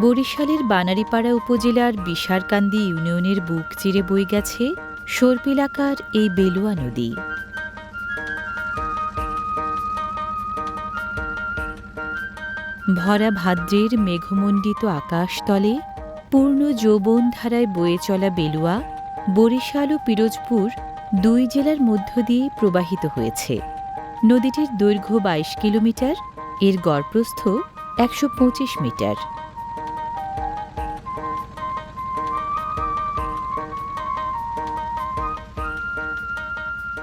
বরিশালের বানারীপাড়া উপজেলার বিশারকান্দি ইউনিয়নের বুক চিরে বয়ে গেছে সর্পিলাকার এই বেলুয়া নদী। ভরা ভাদ্রের মেঘমণ্ডিত আকাশতলে, পূর্ণ যৌবন ধারায় বয়ে চলা বেলুয়া, বরিশাল ও পিরোজপুর দুই জেলার মধ্য দিয়ে প্রবাহিত হয়েছে। নদীটির দৈর্ঘ্য বাইশ কিলোমিটার, এর গড়প্রস্থ একশো পঁচিশ মিটার।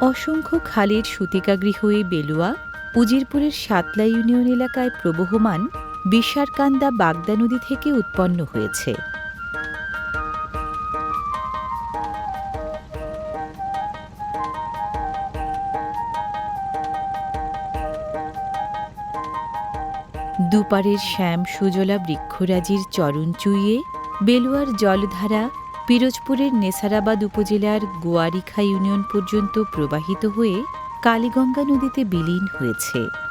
অসংখ্য খালের সুতিকাগৃহ এই বেলুয়া, উজিরপুরের সাতলা ইউনিয়ন এলাকায় প্রবহমান বিশারকান্দা বাগদা নদী থেকে উৎপন্ন হয়েছে। দুপারের শ্যাম সুজলা বৃক্ষরাজির চরণ চুইয়ে বেলুয়ার জলধারা পিরোজপুরের নেসারাবাদ উপজেলার গোয়ারিখা ইউনিয়ন পর্যন্ত প্রবাহিত হয়ে কালীগঙ্গা নদীতে বিলীন হয়েছে।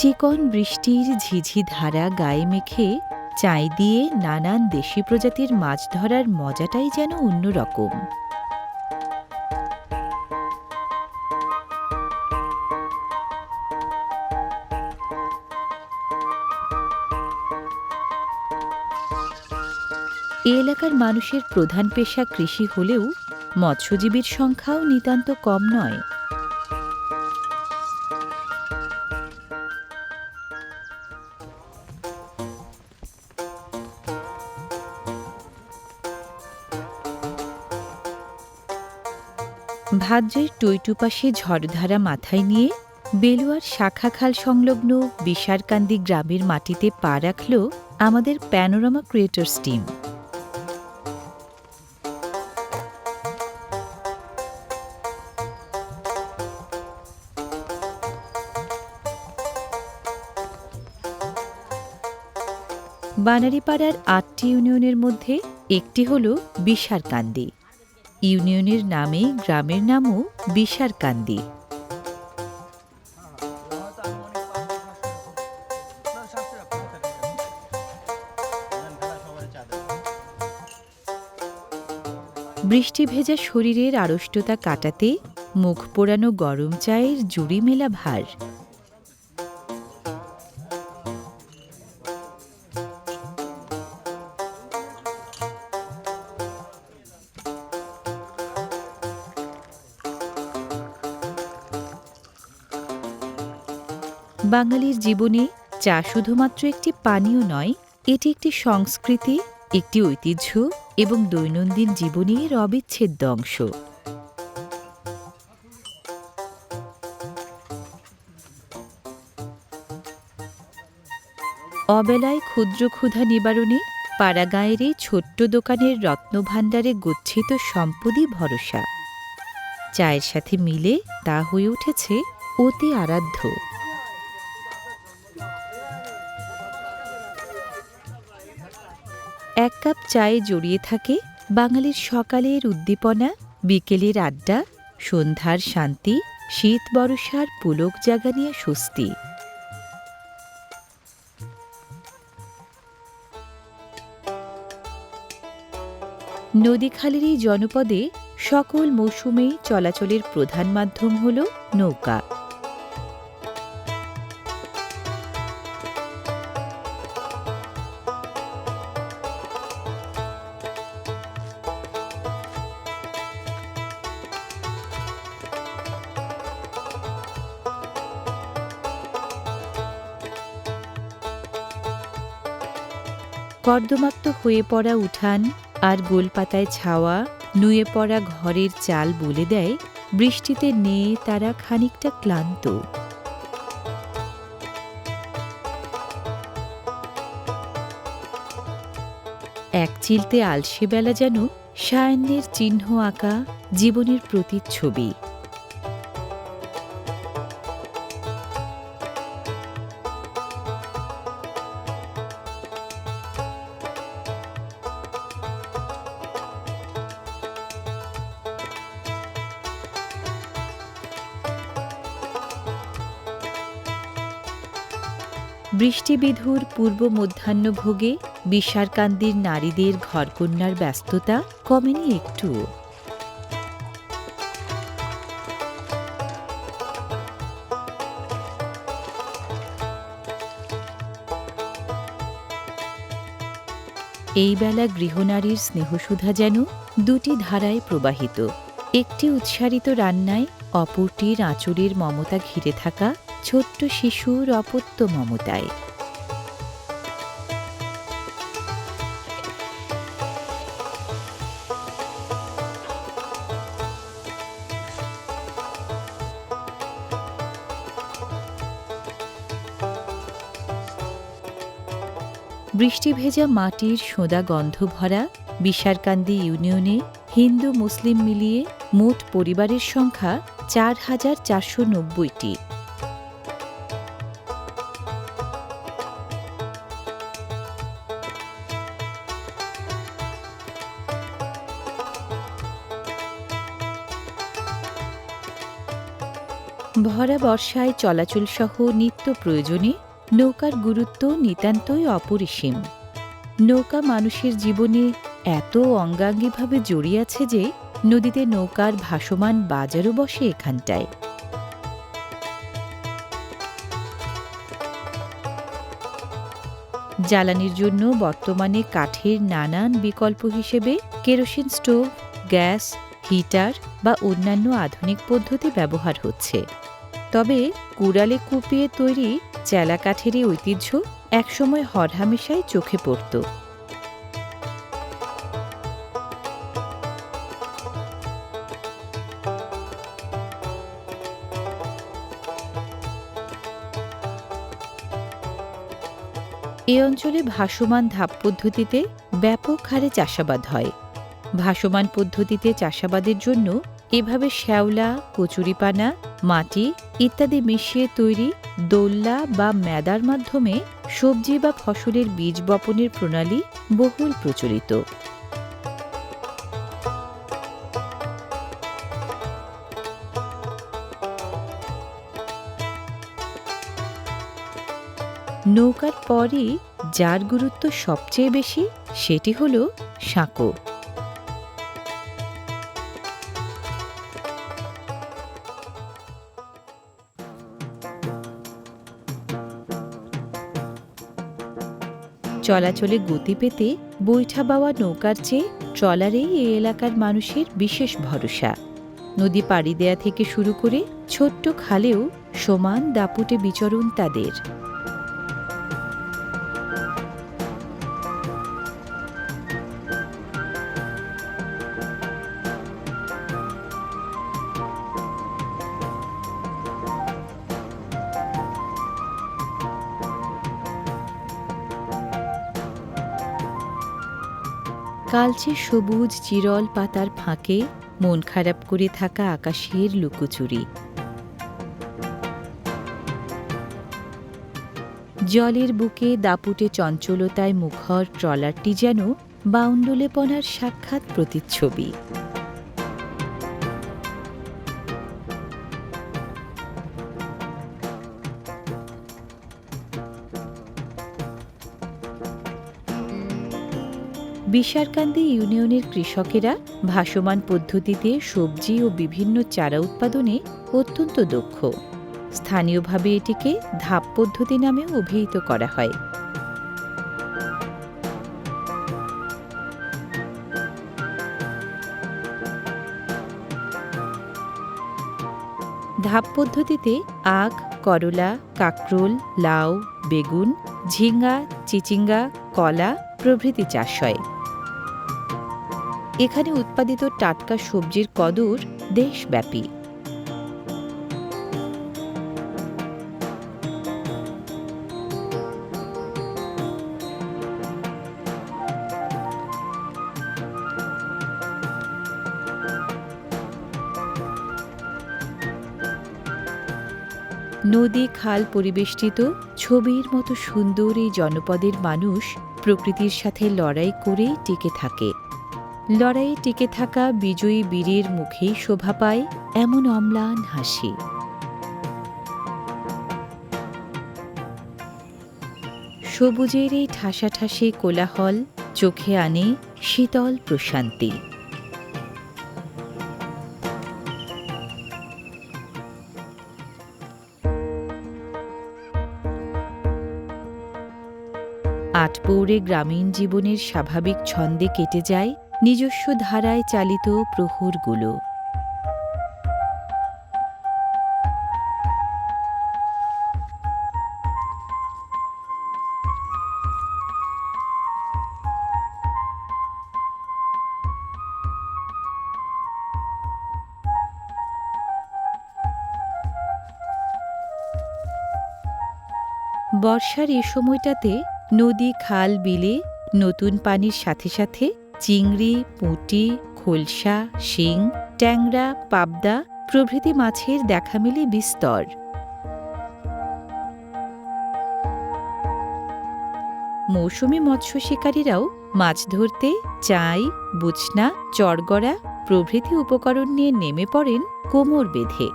চিকন বৃষ্টির ঝিঝি ধারা গায়ে মেখে, চাই দিয়ে নানান দেশি প্রজাতির মাছ ধরার মজাটাই যেন অন্যরকম এ এলাকার মানুষের প্রধান পেশা কৃষি হলেও মৎস্যজীবীর সংখ্যাও নিতান্ত কম নয়। ভাদ্রের টইটুপাশে ঝড়ধারা মাথায় নিয়ে বেলুয়ার শাখা খাল সংলগ্ন বিশারকান্দি গ্রামের মাটিতে পা রাখল আমাদের প্যানোরামা ক্রিয়েটর্স টিম। বানারীপাড়ার আটটি ইউনিয়নের মধ্যে একটি হল বিশারকান্দি। ইউনিয়নের নামে গ্রামের নামও বিশারকান্দি। বৃষ্টি ভেজা শরীরের আড়ষ্টতা কাটাতে মুখ পোড়ানো গরম চায়ের জুড়ি মেলা ভার বাঙালির জীবনে চা শুধুমাত্র একটি পানীয় নয়, এটি একটি সংস্কৃতি, একটি ঐতিহ্য এবং দৈনন্দিন জীবনের অবিচ্ছেদ্য অংশ। অবেলায় ক্ষুদ্র ক্ষুধা নিবারণে পাড়াগাঁয়ের এই ছোট্ট দোকানের রত্নভাণ্ডারে গচ্ছিত সম্পদই ভরসা। চায়ের সাথে মিলে তা হয়ে উঠেছে অতি আরাধ্য। এক কাপ চায়ে জড়িয়ে থাকে বাঙালির সকালের উদ্দীপনা, বিকেলের আড্ডা, সন্ধ্যার শান্তি, শীত বরষার পুলক জাগানিয়া স্বস্তি। নদীখালের এই জনপদে সকল মৌসুমেই চলাচলের প্রধান মাধ্যম হল নৌকা। কর্দমাক্ত হয়ে পড়া উঠান আর গোলপাতায় ছাওয়া, নুয়ে পড়া ঘরের চাল বলে দেয়, বৃষ্টিতে নেয়ে তারা খানিকটা ক্লান্ত। এক চিলতে আলসে বেলা যেন সায়ান্নের চিহ্ন আঁকা জীবনের প্রতিচ্ছবি। বৃষ্টিবিধুর পূর্ব মধ্যাহ্নভোগে বিশারকান্দির নারীদের ঘরকন্যার ব্যস্ততা কমেনি একটুও এই বেলা গৃহনারীর স্নেহসুধা যেন দুটি ধারায় প্রবাহিত। একটি উৎসারিত রান্নায়, অপরটির আঁচড়ের মমতা ঘিরে থাকা ছোট্ট শিশুর অপত্য মমতায়। বৃষ্টি ভেজা মাটির সোঁদা গন্ধ ভরা বিশারকান্দি ইউনিয়নে হিন্দু মুসলিম মিলিয়ে মোট পরিবারের সংখ্যা চার হাজার চারশো নব্বইটি। ভরা বর্ষায় চলাচল সহ নিত্য প্রয়োজনে নৌকার গুরুত্ব নিতান্তই অপরিসীম। নৌকা মানুষের জীবনে এত অঙ্গাঙ্গিভাবে জড়িয়ে আছে যে নদীতে নৌকার ভাসমান বাজারও বসে এখানটায়। জ্বালানির জন্য বর্তমানে কাঠের নানান বিকল্প হিসেবে কেরোসিন স্টোভ, গ্যাস, হিটার বা অন্যান্য আধুনিক পদ্ধতি ব্যবহার হচ্ছে। তবে কুড়ালে কুপিয়ে তৈরি চেলা কাঠের এই ঐতিহ্য একসময় হরহামেশাই চোখে পড়ত। এ অঞ্চলে ভাসমান ধাপ পদ্ধতিতে ব্যাপক হারে চাষাবাদ হয়। ভাসমান পদ্ধতিতে চাষাবাদের জন্য এভাবে শ্যাওলা, কচুরিপানা, মাটি ইত্যাদি মিশিয়ে তৈরি দোল্লা বা ম্যাদার মাধ্যমে সবজি বা ফসলের বীজ বপনের প্রণালী বহুল প্রচলিত। নৌকার পরই যার গুরুত্ব সবচেয়ে বেশি সেটি হল সাঁকো। চলাচলে গতি পেতে বৈঠা বাওয়া নৌকার চেয়ে ট্রলারেই এই এলাকার মানুষের বিশেষ ভরসা। নদী পাড়ি দেয়া থেকে শুরু করে ছোট্ট খালেও সমান দাপুটে বিচরণ তাদের। কালচে সবুজ চিরল পাতার ফাঁকে, মন খারাপ করে থাকা আকাশের লুকোচুরি। জলের বুকে দাপুটে চঞ্চলতায় মুখর ট্রলারটি যেন বাউন্ডলেপনার সাক্ষাৎ প্রতিচ্ছবি। বিশারকান্দি ইউনিয়নের কৃষকেরা ভাসমান পদ্ধতিতে সবজি ও বিভিন্ন চারা উৎপাদনে অত্যন্ত দক্ষ। স্থানীয়ভাবে এটিকে ধাপ পদ্ধতি নামেও অভিহিত করা হয়। ধাপ পদ্ধতিতে আখ, করলা, কাকরোল, লাউ, বেগুন, ঝিঙ্গা, চিচিঙ্গা, কলা প্রভৃতি চাষ হয়। এখানে উৎপাদিত টাটকা সবজির কদর দেশব্যাপী। নদী খাল পরিবেষ্টিত, ছবির মতো সুন্দর এই জনপদের মানুষ প্রকৃতির সাথে লড়াই করেই টিকে থাকে। লড়াইয়ে টিকে থাকা বিজয়ী বীরের মুখেই শোভা পায় এমন অম্লান হাসি। সবুজের এই ঠাসাঠাসে কোলাহল চোখে আনে শীতল প্রশান্তি। আটপৌরে গ্রামীণ জীবনের স্বাভাবিক ছন্দে কেটে যায় নিজস্ব ধারায় চালিত প্রহরগুলো। বর্ষার এ সময়টাতে নদী খাল বিলে নতুন পানির সাথে সাথে চিংড়ি, পুঁটি, খোলসা, শিং, ট্যাংরা, পাবদা প্রভৃতি মাছের দেখা মেলে বিস্তর। মৌসুমি মৎস্য শিকারীরাও মাছ ধরতে, চাই বুচনা চড়গড়া প্রভৃতি উপকরণ নিয়ে নেমে পড়েন কোমর বেঁধে।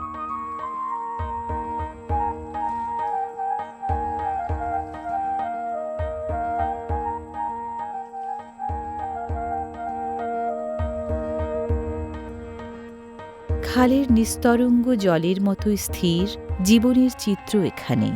খালের নিস্তরঙ্গ জলের মতো স্থির জীবনের চিত্র এখানে।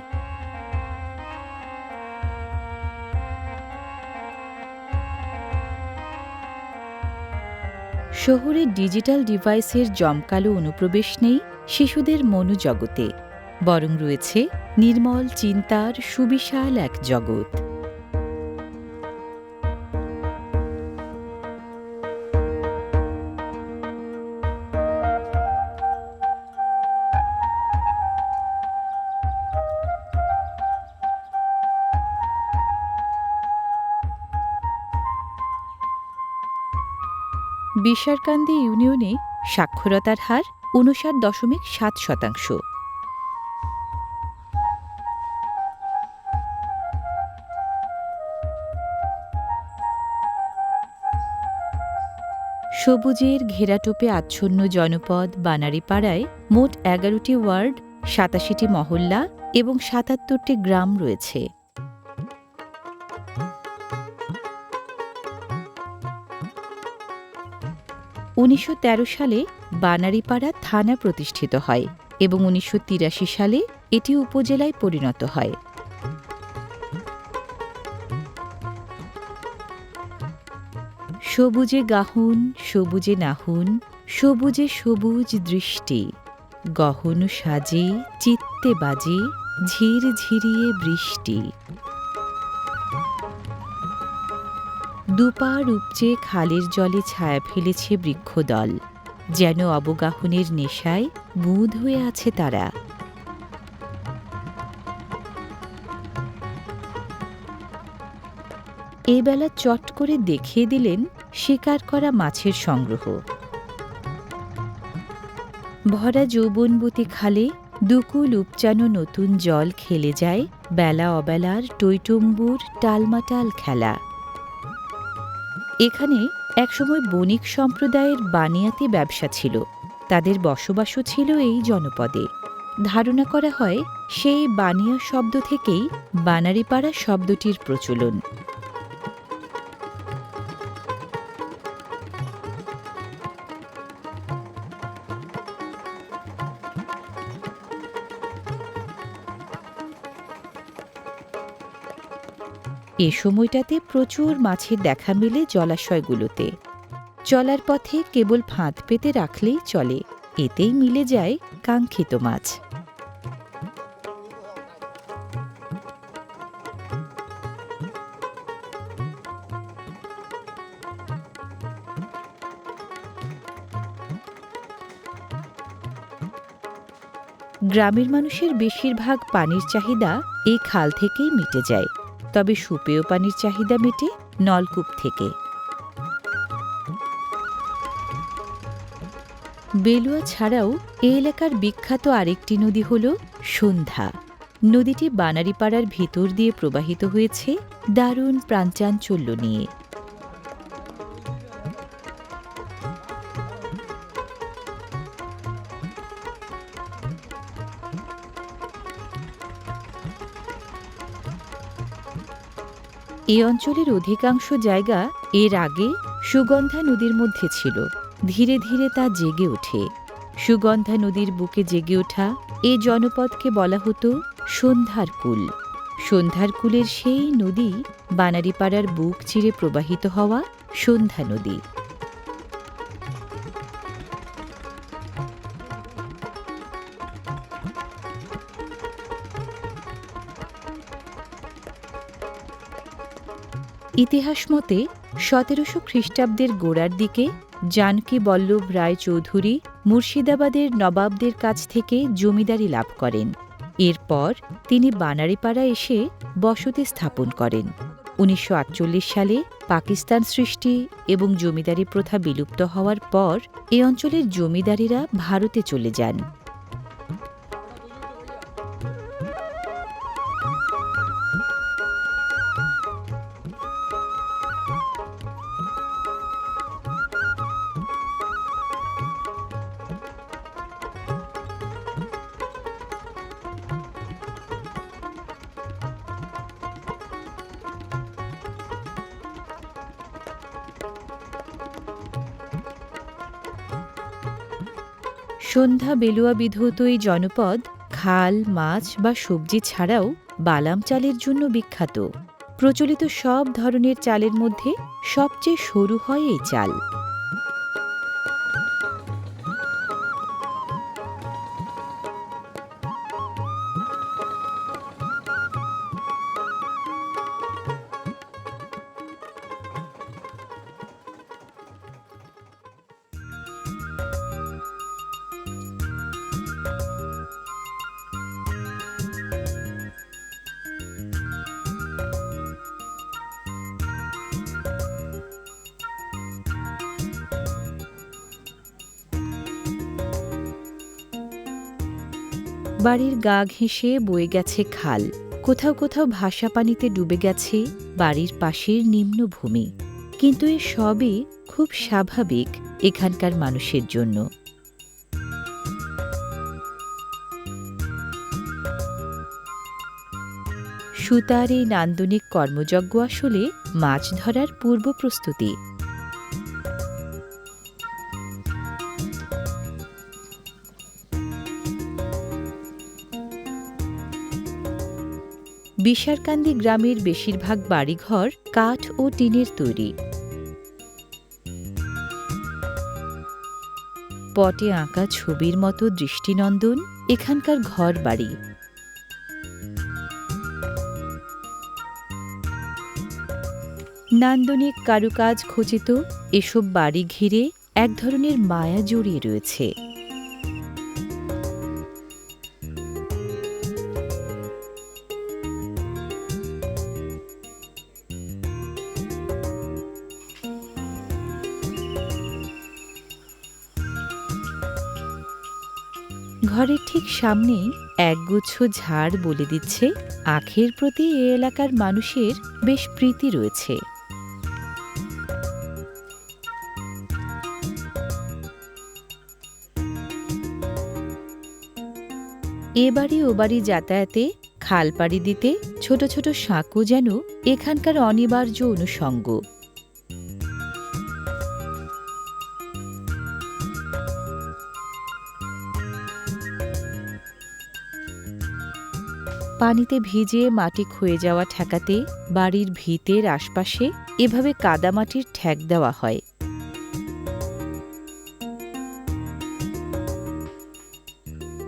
শহরে ডিজিটাল ডিভাইসের জমকালো অনুপ্রবেশ নেই শিশুদের মনোজগতে, বরং রয়েছে নির্মল, চিন্তার, সুবিশাল এক জগৎ। বিশারকান্দি ইউনিয়নে সাক্ষরতার হার উনষাট দশমিক সাত শতাংশ। সবুজের ঘেরাটোপে আচ্ছন্ন জনপদ বানারীপাড়ায় মোট এগারোটি ওয়ার্ড, সাতাশিটি মহল্লা এবং সাতাত্তরটি গ্রাম রয়েছে। উনিশশো তেরো সালে বানারীপাড়া থানা প্রতিষ্ঠিত হয় এবং উনিশশো তিরাশি সালে এটি উপজেলায় পরিণত হয়। সবুজে গাহুন, সবুজে নাহুন, সবুজে সবুজ দৃষ্টি, গহন সাজে, চিত্তে বাজে ঝির ঝিরিয়ে বৃষ্টি। দুপার উপচে খালের জলে ছায়া ফেলেছে বৃক্ষদল। যেন অবগাহনের নেশায় বুধ হয়ে আছে তারা। এবেলা চট করে দেখিয়ে দিলেন শিকার করা মাছের সংগ্রহ। ভরা যৌবনবতী খালে দুকুল উপচানো নতুন জল খেলে যায় বেলা অবেলার টৈটম্বুর টালমাটাল খেলা। এখানে একসময় বণিক সম্প্রদায়ের বানিয়াতে ব্যবসা ছিল। তাদের বসবাসও ছিল এই জনপদে। ধারণা করা হয়, সেই বানিয়া শব্দ থেকেই বানারিপাড়া শব্দটির প্রচলন। এ সময়টাতে প্রচুর মাছের দেখা মেলে জলাশয়গুলোতে। চলার পথে কেবল ফাঁদ পেতে রাখলেই চলে, এতেই মিলে যায় কাঙ্ক্ষিত মাছ। গ্রামের মানুষের বেশিরভাগ পানির চাহিদা এই খাল থেকেই মিটে যায়। তবে সুপেয় পানির চাহিদা মেটে নলকূপ থেকে। বেলুয়া ছাড়াও এ এলাকার বিখ্যাত আরেকটি নদী হল সন্ধ্যা। নদীটি বানারিপাড়ার ভিতর দিয়ে প্রবাহিত হয়েছে দারুণ প্রাণচাঞ্চল্য নিয়ে। এই অঞ্চলের অধিকাংশ জায়গা এর আগে সুগন্ধা নদীর মধ্যে ছিল। ধীরে ধীরে তা জেগে ওঠে। সুগন্ধা নদীর বুকে জেগে ওঠা এ জনপদকে বলা হতো সন্ধ্যার কুল। সন্ধ্যার কুলের সেই নদী বানারিপাড়ার বুক চিরে প্রবাহিত হওয়া সন্ধ্যা নদী। ইতিহাস মতে, সতেরোশো খ্রিস্টাব্দের গোড়ার দিকে জানকী বল্লভ রায় চৌধুরী মুর্শিদাবাদের নবাবদের কাছ থেকে জমিদারি লাভ করেন। এরপর তিনি বানারীপাড়া এসে বসতি স্থাপন করেন। উনিশশো আটচল্লিশ সালে পাকিস্তান সৃষ্টি এবং জমিদারি প্রথা বিলুপ্ত হওয়ার পর এ অঞ্চলের জমিদারিরা ভারতে চলে যান। সন্ধ্যা বেলুয়া বিধৌত এই জনপদ খাল, মাছ বা সবজি ছাড়াও বালাম চালের জন্য বিখ্যাত। প্রচলিত সব ধরনের চালের মধ্যে সবচেয়ে সরু হয় এই চাল। বাড়ির গা ঘেঁষে বয়ে গেছে খাল। কোথাও কোথাও ভাসা পানিতে ডুবে গেছে বাড়ির পাশের নিম্নভূমি। কিন্তু এ সবই খুব স্বাভাবিক এখানকার মানুষের জন্য। সুতার এই নান্দনিক কর্মযজ্ঞ আসলে মাছ ধরার পূর্ব প্রস্তুতি। বিশারকান্দি গ্রামের বেশিরভাগ বাড়িঘর কাঠ ও টিনের তৈরি। পটে আঁকা ছবির মতো দৃষ্টিনন্দন, এখানকার ঘর বাড়ি। নান্দনিক কারুকাজ খচিত, এসব বাড়ি ঘিরে এক ধরনের মায়া জড়িয়ে রয়েছে। সামনেই একগুচ্ছ ঝাড় বলে দিচ্ছে, আখের প্রতি এ এলাকার মানুষের বেশ প্রীতি রয়েছে। এ বাড়ি ও বাড়ি যাতায়াতে খাল পাড়ি দিতে ছোট ছোট সাঁকো যেন এখানকার অনিবার্য অনুষঙ্গ। পানিতে ভিজে মাটি ক্ষয়ে যাওয়া ঠেকাতে বাড়ির ভিতের আশপাশে এভাবে কাদামাটির ঠেক দেওয়া হয়।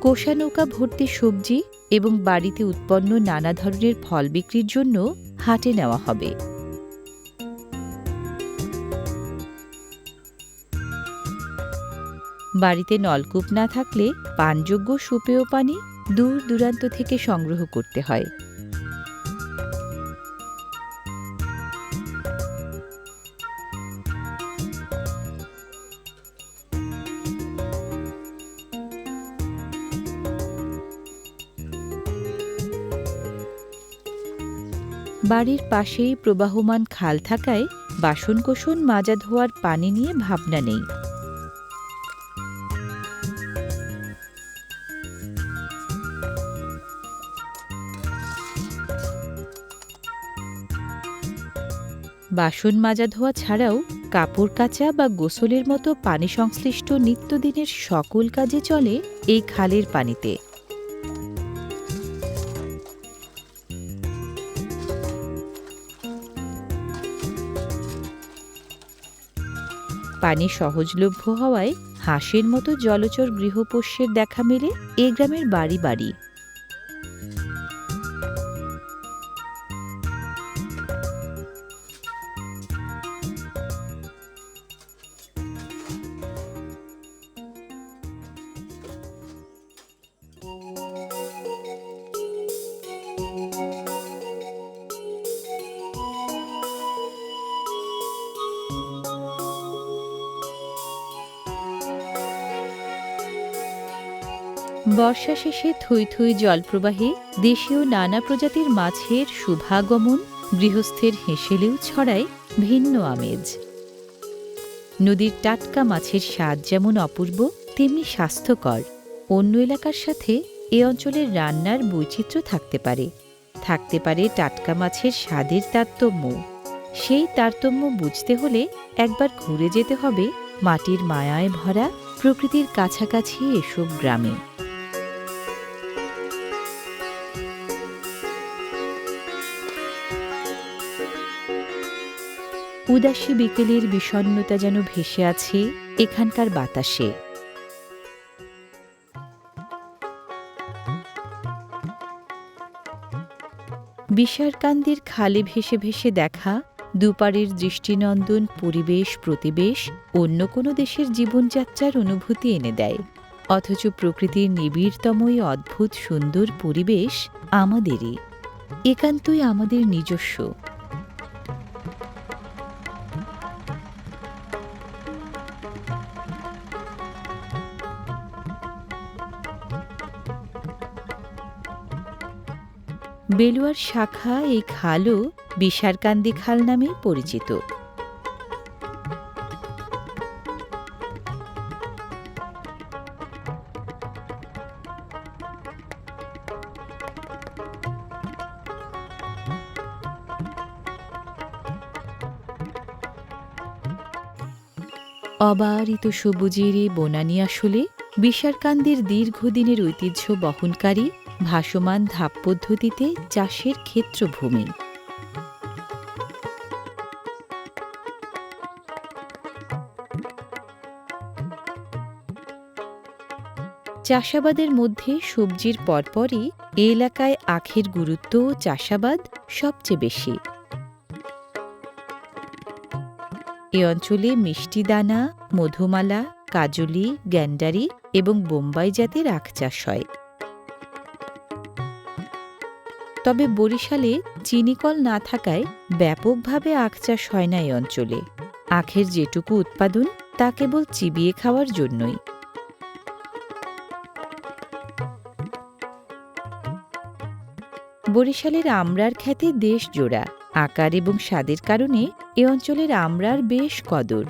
কোষা নৌকা ভর্তি সবজি এবং বাড়িতে উৎপন্ন নানা ধরনের ফল বিক্রির জন্য হাটে নেওয়া হবে। বাড়িতে নলকূপ না থাকলে পানযোগ্য সুপেয় পানি দূর দূরান্ত থেকে সংগ্রহ করতে হয়। বাড়ির পাশেই প্রবাহমান খাল থাকায় বাসনকোসন মাজা ধোয়ার পানি নিয়ে ভাবনা নেই। বাসন মাজা ধোয়া ছাড়াও কাপড় কাচা বা গোসলের মতো পানি সংশ্লিষ্ট নিত্যদিনের সকল কাজে চলে এই খালের পানিতে। পানি সহজলভ্য হওয়ায় হাঁসের মতো জলচর গৃহপোষ্যের দেখা মেলে, এ গ্রামের বাড়ি বাড়ি। বর্ষা শেষে থই থই জলপ্রবাহে দেশীয় নানা প্রজাতির মাছের শুভাগমন গৃহস্থের হেসেলেও ছড়ায় ভিন্ন আমেজ। নদীর টাটকা মাছের স্বাদ যেমন অপূর্ব, তেমনি স্বাস্থ্যকর। অন্য এলাকার সাথে এ অঞ্চলের রান্নার বৈচিত্র্য থাকতে পারে। থাকতে পারে টাটকা মাছের স্বাদের তারতম্য। সেই তারতম্য বুঝতে হলে একবার ঘুরে যেতে হবে মাটির মায়ায় ভরা প্রকৃতির কাছাকাছি এসব গ্রামে। উদাসী বিকেলের বিষণ্নতা যেন ভেসে আছে এখানকার বাতাসে। বিষারকান্দির খালে ভেসে ভেসে দেখা দুপারের দৃষ্টিনন্দন পরিবেশ প্রতিবেশ অন্য কোনো দেশের জীবনযাত্রার অনুভূতি এনে দেয়। অথচ প্রকৃতির নিবিড়তমই অদ্ভুত সুন্দর পরিবেশ আমাদেরই। একান্তই আমাদের নিজস্ব। বেলুয়ার শাখা এই খালও বিশারকান্দি খাল নামে পরিচিত। অবারিত সবুজের বনানী আসলে বিশারকান্দির দীর্ঘদিনের ঐতিহ্য বহনকারী ভাসমান ধাপ পদ্ধতিতে চাষের ক্ষেত্রভূমি। চাষাবাদের মধ্যে সবজির পরপরই এ এলাকায় আখের গুরুত্ব ও চাষাবাদ সবচেয়ে বেশি। এ অঞ্চলে মিষ্টি দানা, মধুমালা, কাজলি, গ্যান্ডারি এবং বোম্বাই জাতের আখ চাষ হয়। তবে বরিশালে চিনিকল না থাকায় ব্যাপকভাবে আখ চাষ হয় না এই অঞ্চলে। আখের যেটুকু উৎপাদন, তা কেবল চিবিয়ে খাওয়ার জন্যই। বরিশালের আমড়ার খ্যাতি দেশ জোড়া। আকার এবং স্বাদের কারণে এ অঞ্চলের আমড়ার বেশ কদর।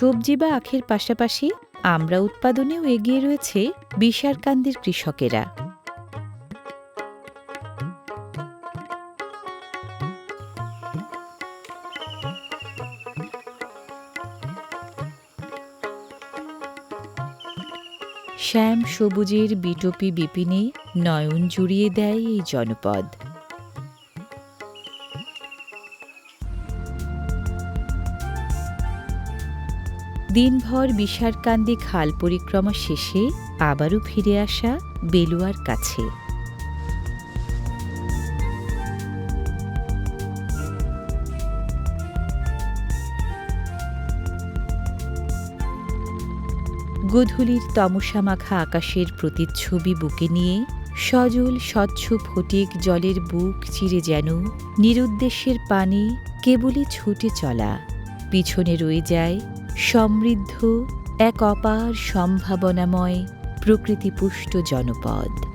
সবজি বা আখের পাশাপাশি আমরা উৎপাদনেও এগিয়ে রয়েছে বিশারকান্দির কৃষকেরা। শ্যাম সবুজের বিটপি বিপিনে নয়ন জুড়িয়ে দেয় এই জনপদ। দিনভর বিশারকান্দি খাল পরিক্রমা শেষে আবারও ফিরে আসা বেলুয়ার কাছে। গধূলির তমসা মাখা আকাশের প্রতিচ্ছবি বুকে নিয়ে সজল স্বচ্ছ ফটিক জলের বুক চিরে যেন নিরুদ্দেশ্যের পানি কেবলই ছুটে চলা। পিছনে রয়ে যায় সমৃদ্ধ এক অপার সম্ভাবনাময় প্রকৃতিপুষ্ট জনপদ।